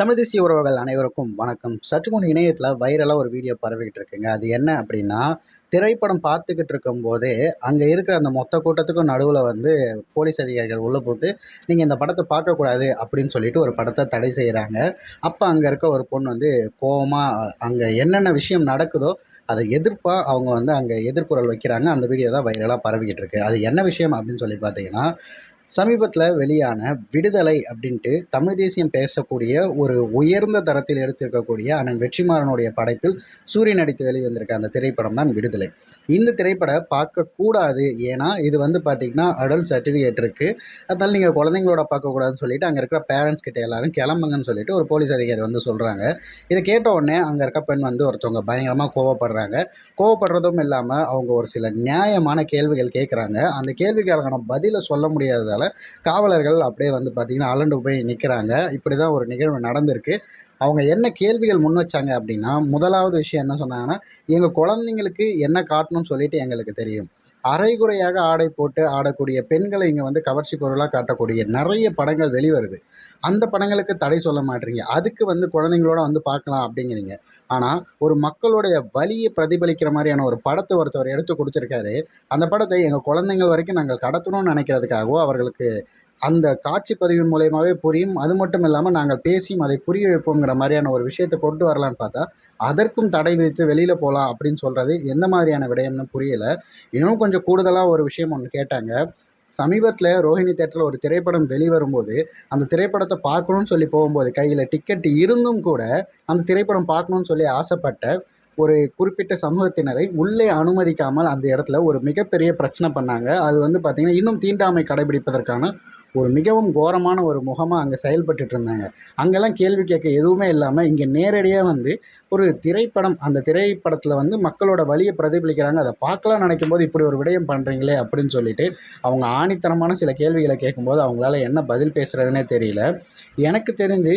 தமிழ் தேசிய உறவுகள் அனைவருக்கும் வணக்கம். சற்று முன் இணையத்தில் வைரலாக ஒரு வீடியோ பரவிக்கிட்டு இருக்குங்க. அது என்ன அப்படின்னா திரைப்படம் பார்த்துக்கிட்டு இருக்கும்போதே அங்கே இருக்கிற அந்த மொத்த கூட்டத்துக்கும் நடுவில் வந்து போலீஸ் அதிகாரிகள் உள்ளே போட்டு நீங்கள் இந்த படத்தை பார்க்கக்கூடாது அப்படின்னு சொல்லிட்டு ஒரு படத்தை தடை செய்கிறாங்க அப்போ அங்கே இருக்க ஒரு பொண்ணு வந்து கோவமாக அங்கே என்னென்ன விஷயம் நடக்குதோ அதை எதிர்ப்பாக அவங்க வந்து அங்கே எதிர்குரல் வைக்கிறாங்க. அந்த வீடியோ தான் வைரலாக பரவிக்கிட்டு இருக்கு. அது என்ன விஷயம் அப்படின்னு சொல்லி பார்த்தீங்கன்னா சமீபத்தில் வெளியான விடுதலை அப்படின்ட்டு தமிழ் தேசியம் பேசக்கூடிய ஒரு உயர்ந்த தரத்தில் எடுத்திருக்கக்கூடிய அண்ணன் வெற்றிமாறனுடைய படைப்பில் சூரியன் நடித்து வெளிவந்திருக்க அந்த திரைப்படம் தான் விடுதலை. இந்த திரைப்படம் பார்க்கக்கூடாது. ஏன்னா இது வந்து பார்த்திங்கன்னா அடல்ட் சர்டிஃபிகேட் இருக்குது அதனால் நீங்கள் குழந்தைங்களோட பார்க்கக்கூடாதுன்னு சொல்லிட்டு அங்கே இருக்கிற பேரண்ட்ஸ் கிட்ட எல்லாரும் கிளம்புங்கன்னு சொல்லிட்டு ஒரு போலீஸ் அதிகாரி வந்து சொல்கிறாங்க இதை கேட்ட உடனே அங்கே இருக்க பெண் வந்து ஒருத்தவங்க பயங்கரமாக கோவப்படுறாங்க. கோவப்படுறதும் இல்லாமல் அவங்க ஒரு சில நியாயமான கேள்விகள் கேட்குறாங்க அந்த கேள்விகளுக்கான பதிலை சொல்ல முடியாததால் காவலர்கள் அப்படியே வந்து பார்த்திங்கன்னா அலண்டு போய் நிற்கிறாங்க இப்படி தான் ஒரு நிகழ்வு நடந்திருக்கு. அவங்க என்ன கேள்விகள் முன் வச்சாங்க அப்படின்னா முதலாவது விஷயம் என்ன சொன்னாங்கன்னா எங்கள் குழந்தைங்களுக்கு என்ன காட்டணும்னு சொல்லிட்டு எங்களுக்கு தெரியும். அரைகுறையாக ஆடை போட்டு ஆடக்கூடிய பெண்களை இங்கே வந்து கவர்ச்சி பொருளாக காட்டக்கூடிய நிறைய படங்கள் வெளிவருது. அந்த படங்களுக்கு தடை சொல்ல மாட்டீங்க. அதுக்கு வந்து குழந்தைங்களோட வந்து பார்க்கலாம் அப்படிங்கிறீங்க. ஆனால் ஒரு மக்களுடைய வலியை பிரதிபலிக்கிற மாதிரியான ஒரு படத்தை ஒருத்தவர் எடுத்து கொடுத்துருக்காரு. அந்த படத்தை எங்கள் குழந்தைங்கள் வரைக்கும் நாங்கள் கடத்தணும்னு நினைக்கிறதுக்காகவோ அவர்களுக்கு அந்த காட்சி பதிவின் மூலயமாவே புரியும். அது மட்டும் இல்லாமல் நாங்கள் பேசியும் அதை புரிய வைப்போங்கிற மாதிரியான ஒரு விஷயத்தை கொண்டு வரலான்னு பார்த்தா அதற்கும் தடை விதித்து வெளியில் போகலாம் அப்படின்னு சொல்கிறது எந்த மாதிரியான விடயம்னு புரியலை. இன்னும் கொஞ்சம் கூடுதலாக ஒரு விஷயம் ஒன்று கேட்டாங்க. சமீபத்தில் ரோஹிணி தேட்டரில் ஒரு திரைப்படம் வெளிவரும்போது அந்த திரைப்படத்தை பார்க்கணுன்னு சொல்லி போகும்போது கையில் டிக்கெட் இருந்தும் கூட அந்த திரைப்படம் பார்க்கணுன்னு சொல்லி ஆசைப்பட்ட ஒரு குறிப்பிட்ட சமூகத்தினரை உள்ளே அனுமதிக்காமல் அந்த இடத்துல ஒரு மிகப்பெரிய பிரச்சனை பண்ணாங்க. அது வந்து பார்த்திங்கன்னா இன்னும் தீண்டாமை கடைபிடிப்பதற்கான ஒரு மிகவும் கோரமான ஒரு முகமாக அங்கே செயல்பட்டுட்டு இருந்தாங்க. அங்கெல்லாம் கேள்வி கேட்க எதுவுமே இல்லாமல் இங்கே நேரடியாக வந்து ஒரு திரைப்படம் அந்த திரைப்படத்தில் வந்து மக்களோட வழியை பிரதிபலிக்கிறாங்க. அதை பார்க்கலாம் நினைக்கும் போது இப்படி ஒரு விடயம் பண்ணுறீங்களே அப்படின்னு சொல்லிட்டு அவங்க ஆணித்தனமான சில கேள்விகளை கேட்கும்போது அவங்களால என்ன பதில் பேசுகிறதுனே தெரியல. எனக்கு தெரிஞ்சு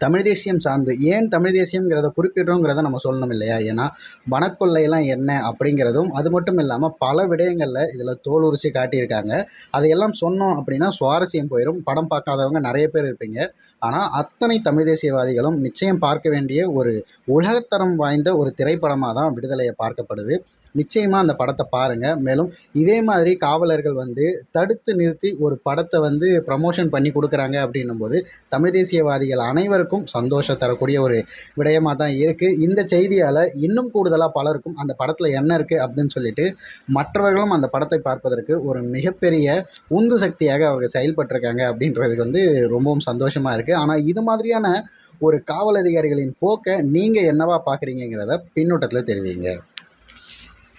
தமிழ் தேசியம் சார்ந்து ஏன் தமிழ் தேசியங்கிறத குறிப்பிடுறோங்கிறத நம்ம சொல்லணும் இல்லையா? ஏன்னா வனக்கொள்ளையெல்லாம் என்ன அப்படிங்கிறதும் அது மட்டும் இல்லாமல் பல விடயங்களில் இதில் தோல் உரிச்சு காட்டியிருக்காங்க. அதையெல்லாம் சொன்னோம் அப்படின்னா சுவாரஸ்யம் போயிடும் படம் பார்க்காதவங்க நிறைய பேர் இருப்பீங்க. ஆனால் அத்தனை தமிழ் தேசியவாதிகளும் நிச்சயம் பார்க்க வேண்டிய ஒரு உலகத்தரம் வாய்ந்த ஒரு திரைப்படமாக தான் விடுதலையை பார்க்கப்படுது. நிச்சயமாக அந்த படத்தை பாருங்கள் மேலும் இதே மாதிரி காவலர்கள் வந்து தடுத்து நிறுத்தி ஒரு படத்தை வந்து ப்ரமோஷன் பண்ணி கொடுக்குறாங்க அப்படின்னும் போது தமிழ் தேசியவாதிகள் அனைவருக்கும் சந்தோஷம் தரக்கூடிய ஒரு விடயமாக தான் இருக்குது இந்த செய்தியால் இன்னும் கூடுதலாக பலருக்கும் அந்த படத்தில் என்ன இருக்குது அப்படின்னு சொல்லிட்டு மற்றவர்களும் அந்த படத்தை பார்ப்பதற்கு ஒரு மிகப்பெரிய உந்து சக்தியாக அவங்க செயல்பட்டிருக்காங்க அப்படின்றது வந்து ரொம்பவும் சந்தோஷமாக இருக்குது ஆனால் இது மாதிரியான ஒரு காவல் அதிகாரிகளின் போக்கை நீங்கள் என்னவா பார்க்குறீங்கிறத பின்னூட்டத்தில் தெரிவிங்க.